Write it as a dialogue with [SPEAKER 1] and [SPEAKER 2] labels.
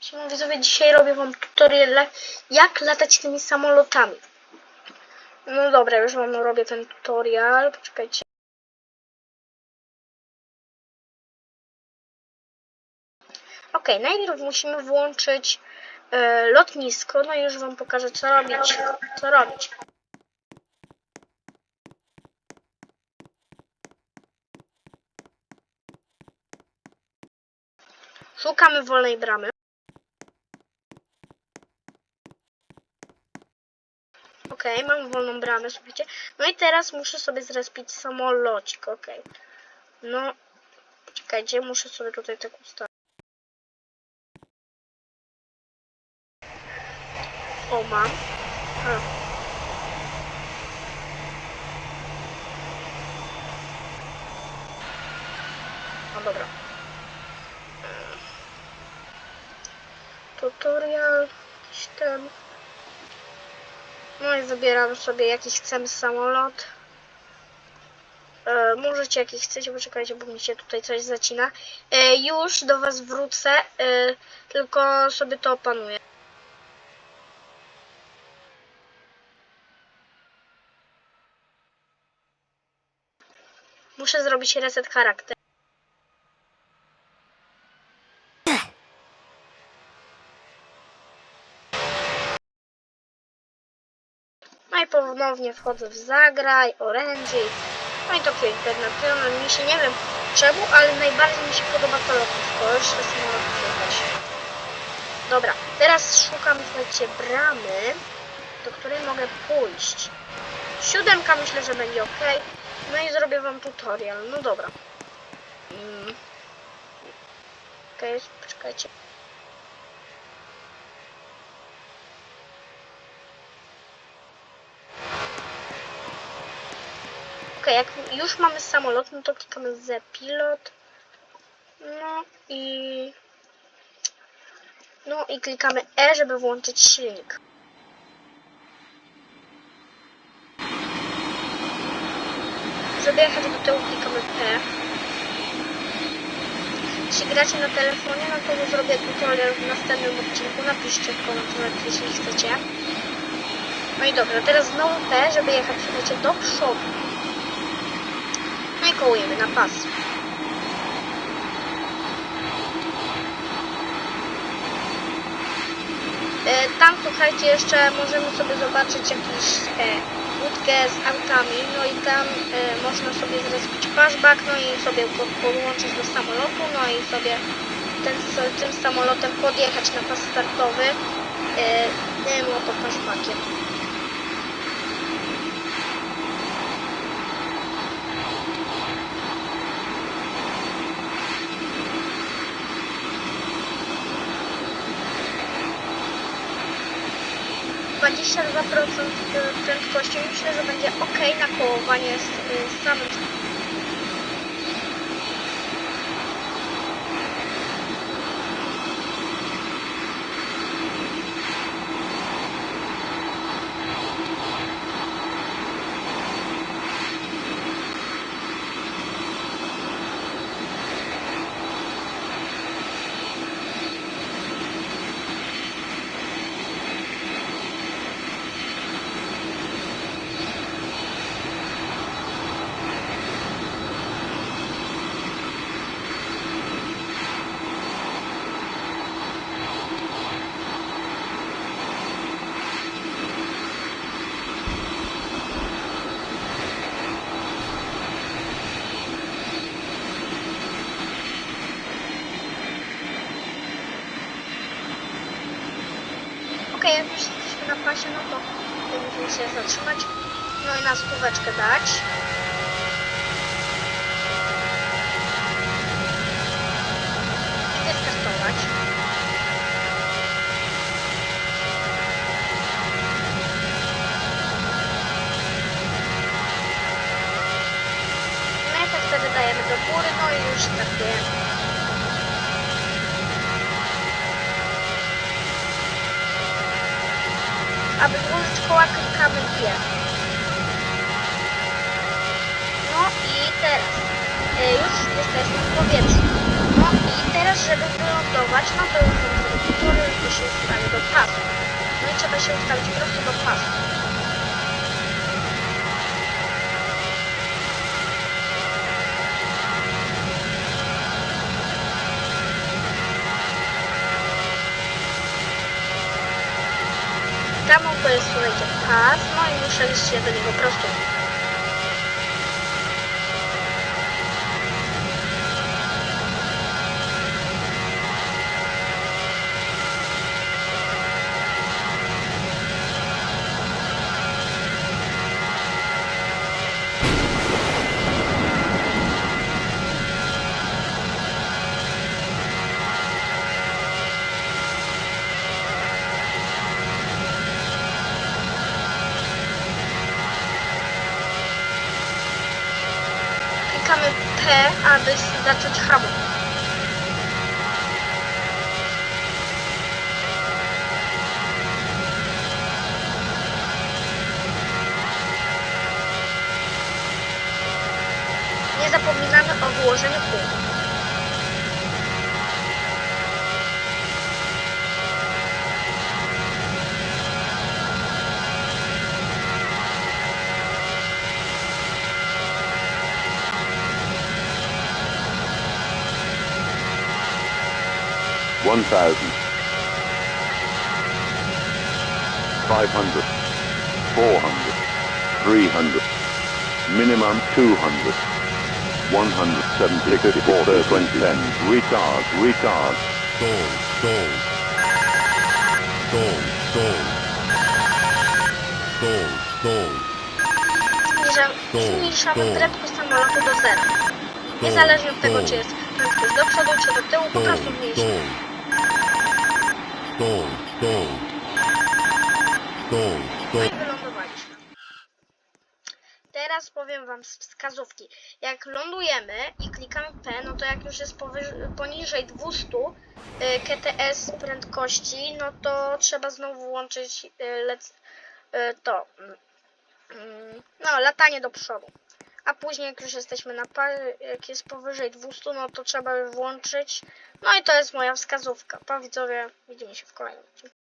[SPEAKER 1] Siema widzowie, dzisiaj robię wam tutorial jak latać tymi samolotami. No dobra, już wam robię ten tutorial, poczekajcie. Ok, najpierw musimy włączyć e, lotnisko, no i już wam pokażę co robić. Co robić. Szukamy wolnej bramy. Mam wolną bramę, słuchajcie. No i teraz muszę sobie zrespić samolocik, okej. No, czekajcie, muszę sobie tutaj tak ustawić. O, mam. A. No dobra. Tutorial, jakiś ten. No i wybieram sobie jaki chcemy samolot. E, możecie jaki chcecie, poczekajcie, bo mi się tutaj coś zacina. E, już do was wrócę, e, tylko sobie to opanuję. Muszę zrobić reset charakter. No i ponownie wchodzę w zagraj, orędzie. No i Tokio International. Mi się nie wiem czemu, ale najbardziej mi się podoba to lotnisko. Już to samolot jechać. Dobra, teraz szukam, słuchajcie, bramy, do której mogę pójść. Siódemka myślę, że będzie ok. No i zrobię wam tutorial. No dobra. Mm. Okej, okay, poczekajcie. Ok, jak już mamy samolot, no to klikamy Z pilot. No i... No i klikamy E, żeby włączyć silnik. Żeby jechać do tyłu, klikamy P. Jeśli gracie na telefonie, no to zrobię tutorial w następnym odcinku. Napiszcie w komentarzach, jeśli chcecie. No i dobra, teraz znowu P, żeby jechać, słuchajcie, do przodu. Kołujemy na pas. E, Tam słuchajcie jeszcze możemy sobie zobaczyć jakąś e, łódkę z autami, no i tam e, można sobie zrespić flashback, no i sobie po, podłączyć do samolotu, no i sobie ten, tym samolotem podjechać na pas startowy e, tym oto flashbackiem. Dwadzieścia dwa procent prędkości. Myślę, że będzie ok na kołowanie z, z samym Okej, jak już jesteśmy na pasie, no to musimy się zatrzymać. No i na stóweczkę dać. I wystartować. Metę wtedy dajemy do góry, no i już startujemy. Aby włożyć koła klikamy G. No i teraz e, już jesteśmy w powietrzu. No i teraz, żeby wylądować, lądować, no to już to się ustawi do pasu. No i trzeba się ustawić prosto do pasu. Tam oto jest, słuchajcie, pas, no i muszę się P, aby zacząć hamon. Nie zapominamy o wyłożeniu kół.
[SPEAKER 2] 1,000. 500. 400. 300. Minimum 200. 170. 20. Retard. Retard.
[SPEAKER 3] Gold. Gold. Gold. Gold. Gold.
[SPEAKER 1] Gold. Zmniejszamy prędkość samolotu do zera. Niezależnie od tego, czy jest prędkość do przodu, czy do tyłu, po prostu mniejsza.
[SPEAKER 3] Stall,
[SPEAKER 1] No i
[SPEAKER 3] stall.
[SPEAKER 1] wylądowaliśmy. Teraz powiem Wam wskazówki. Jak lądujemy i klikamy P, no to jak już jest poniżej 200 y, KTS prędkości, no to trzeba znowu włączyć y, y, to mm, mm, no, latanie do przodu. A później jak już jesteśmy na pa, jak jest powyżej 200, no to trzeba już włączyć. No i to jest moja wskazówka. Pa widzowie, widzimy się w kolejnym odcinku.